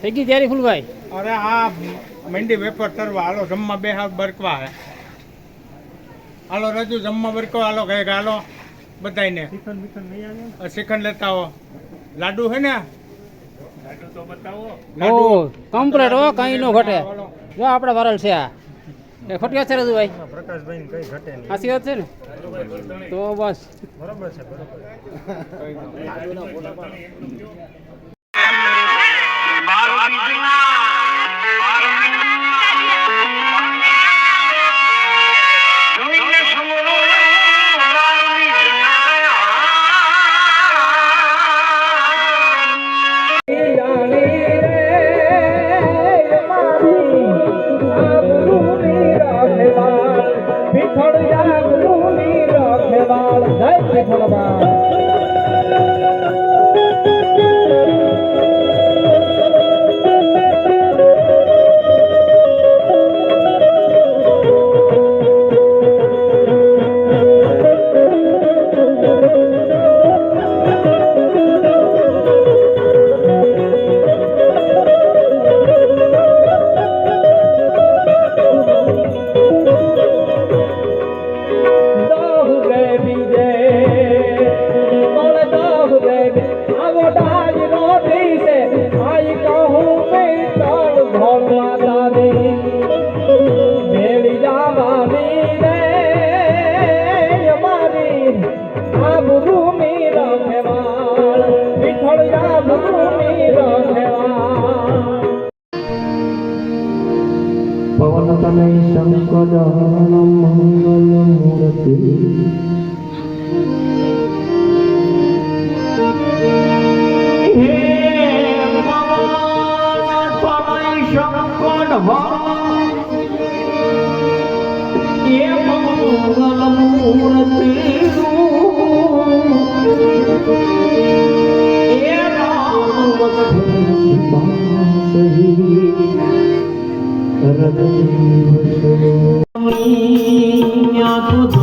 થઈ ગઈ ત્યારે ફૂલભાઈ અરે આ મંડી વેપાર તરવા હાલો જમવા બે હાથ બરકવા હે. હાલો રજુ જમવા બરકો હાલો કઈ હાલો બધાય ને શ્રીખંડ લેતા આવો. લાડુ હે ને? કમ્પ્લેટ હો કઈ નો ઘટે. જો આપણે વરલ છે આ. એ ખોટી વાત છે રજુભાઈ? પ્રકાશભાઈ કઈ ઘટે નહીં. સાચી વાત છે ને? તો બસ. બરોબર છે બરોબર. એ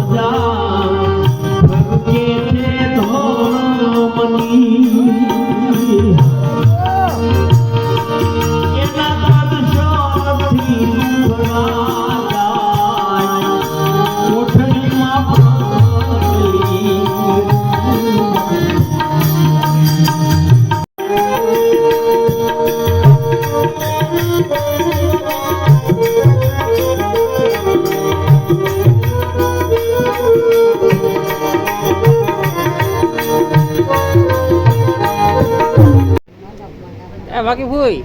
બાકી હોય.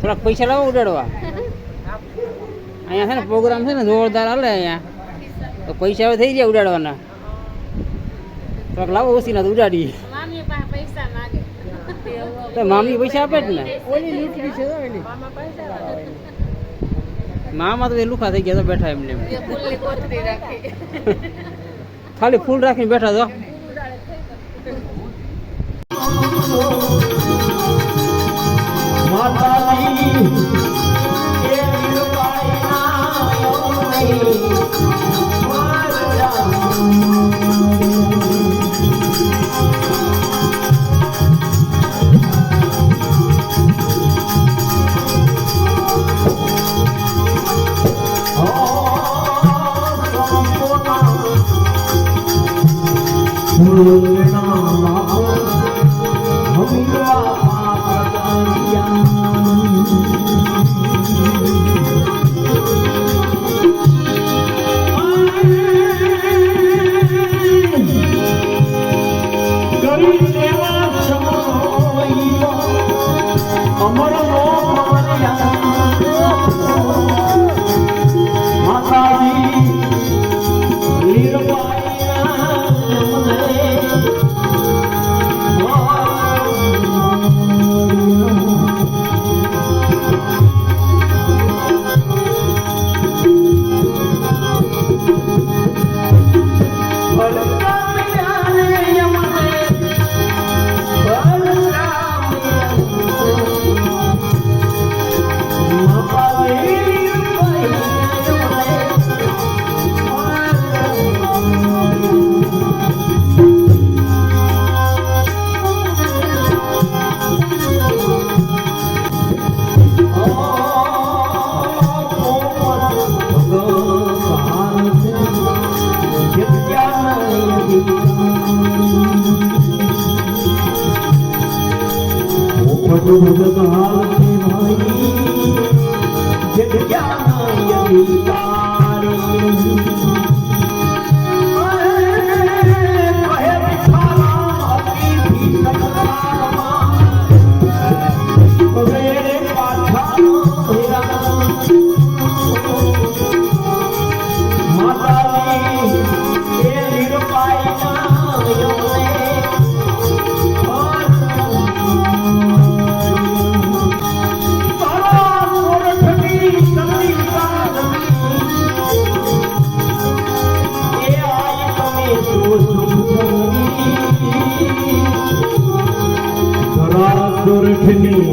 થોડાક પૈસા લાવો ઉડાડવા. અહીંયા છે ને પ્રોગ્રામ છે ને જોરદાર હાલે અહીંયા. તો પૈસા હવે થઈ જાય ઉડાડવાના. થોડાક લાવો ઓછી ના ઉડાડીએ. પૈસા તો મામી પૈસા આપે જ ને. મામા તો એ લુખા થઈ ગયા તો બેઠા એમને ખાલી ફૂલ રાખીને બેઠા તો Guru Nama como los locos Yeah. continue.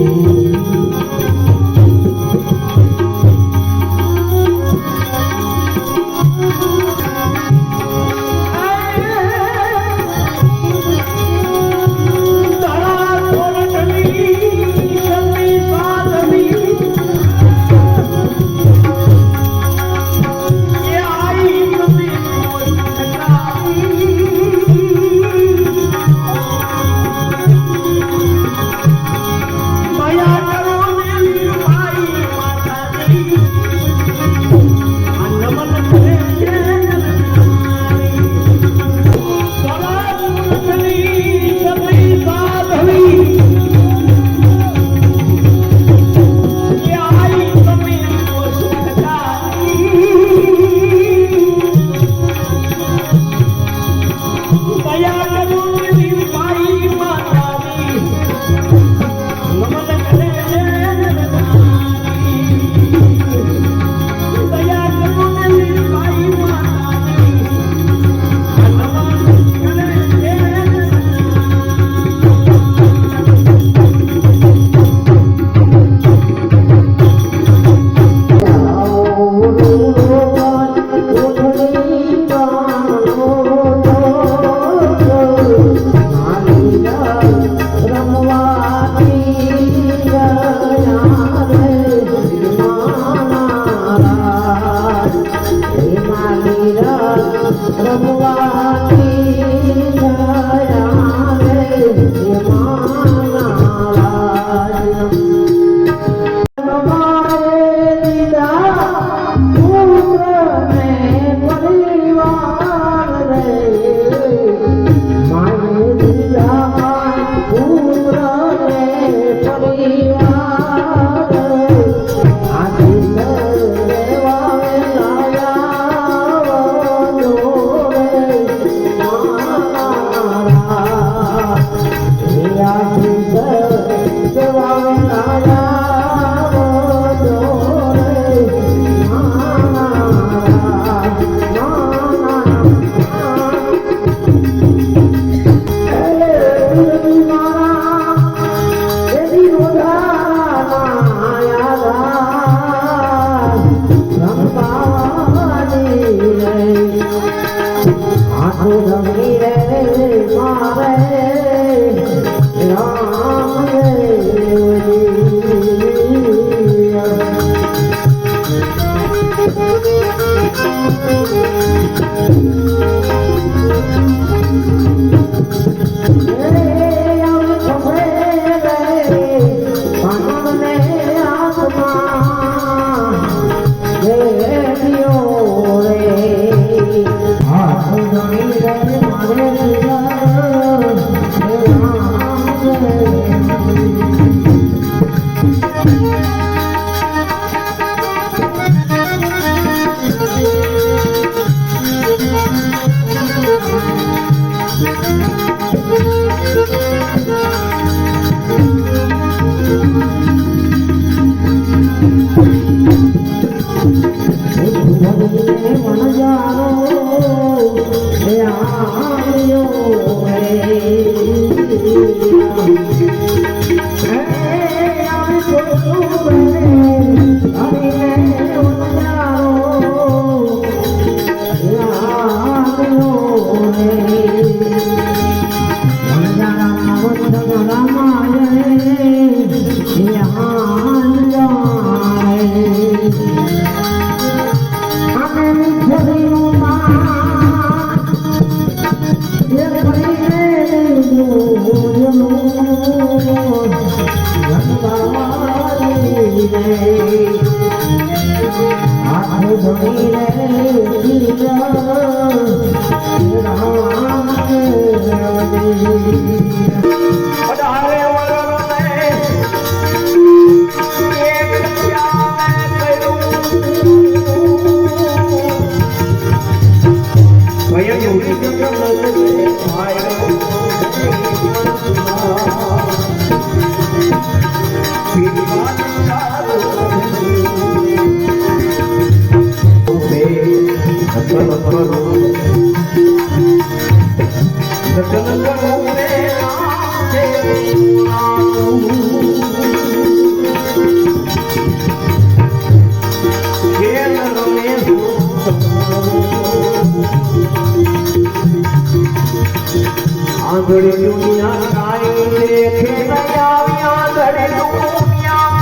આંધળી દુનિયા કાઈ દેખે નયા આંધળી દુનિયા.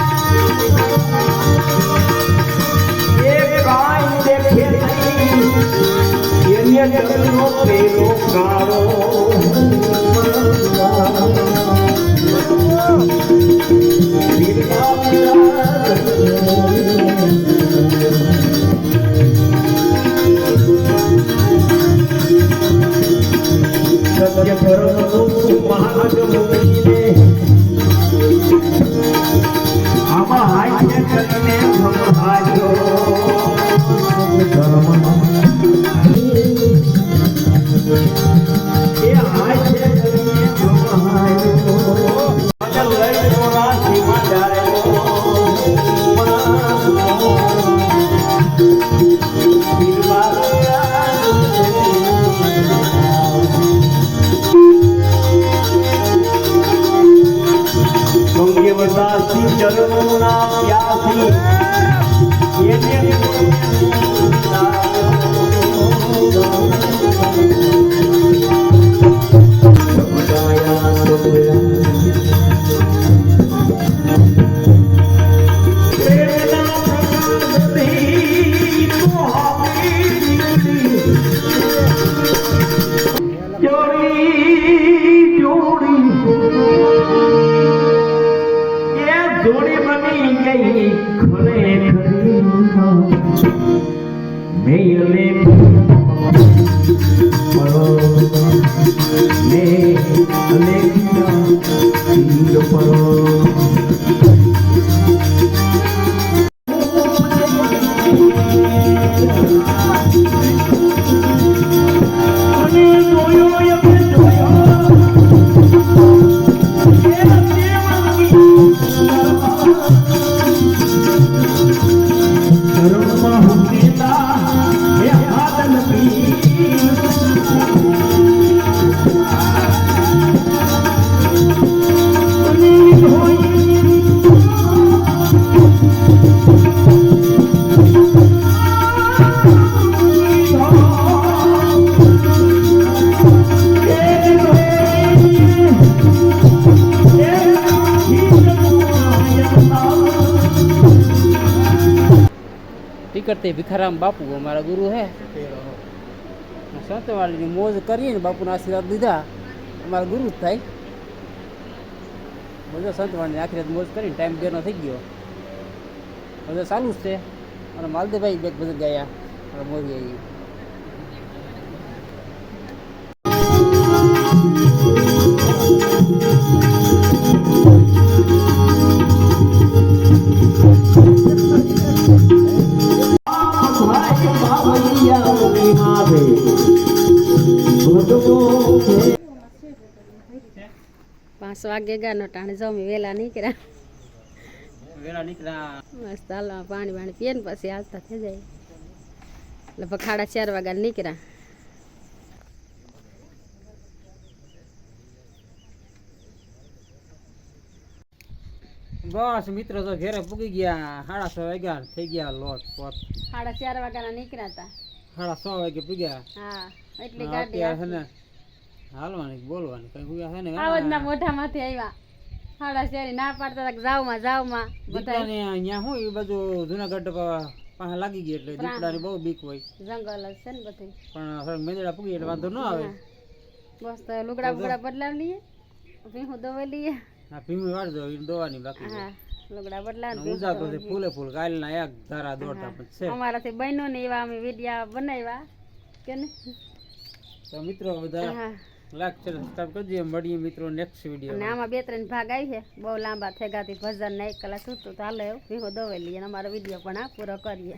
એ કાઈ દેખે એને જગતનો પેલો કાળો. Girl. জন্ম ટિકટ ભિખારામ બાપુ અમારા ગુરુ હે. સંતવાળીની મોજ કરીને બાપુના આશીર્વાદ લીધા. અમારા ગુરુ જ થાય. બધો સંતવાળીની આખી મોજ કરીને ટાઈમ બેનો થઈ ગયો. બધો ચાલુ જ છે. અને માલદેભાઈ બધા ગયા. મોજ આવી પાંચ વાગે ગાનો ટાણે જમી વેલા નીકળ્યા વેલા નીકળ્યા મસ્ત હાલવા પાણી પાણી પીએ ને પછી હાલતા થઈ જાય એટલે પખાડા ચાર વાગ્યા નીકળ્યા બસ મિત્રો તો ઘેરે પૂગી ગયા સાડા છ વાગ્યા થઈ ગયા લોટ પોત સાડા ચાર વાગ્યાના નીકળ્યા હતા સાડા છ વાગે પૂગ્યા. હા એટલી ગાડી છે ને હાલવાની બોલવાની કઈ પૂગ્યા છે ને આવડના મોઢામાંથી આવ્યા. સાડા શેરી ના પાડતા તક જાવમાં જાવમાં. બધા ને અહીંયા હું એ બધું જુનાગઢ પાસે લાગી ગઈ એટલે દીપડાની બહુ બીક હોય. જંગલ છે ને બધું પણ હવે મેદડા પૂગી એટલે વાંધો ન આવે. બસ તો લુગડા બુગડા બદલાવ લઈએ ભીહું દોવાઈ લઈએ. હા ભીમું વાળજો એ દોવાની બાકી હા. લુગડા બદલાવી હું જાતો છે ફૂલે ફૂલ કાલના એક ધારા દોડતા પણ છે. અમારાથી બહેનો ને એવા અમે વિડિયા બનાવ્યા કે ને? તો મિત્રો બધા હા. લાઈક ચેનલ કરજો મળીએ મિત્રો નેક્સ્ટ અને ને આમાં બે ત્રણ ભાગ આવી છે. બહુ લાંબા થેગાથી ભજન ને એક કલાક સુતું તો હાલે એવું ભીહો દવેલી અને અમારો વીડિયો પણ આ પૂરો કરીએ.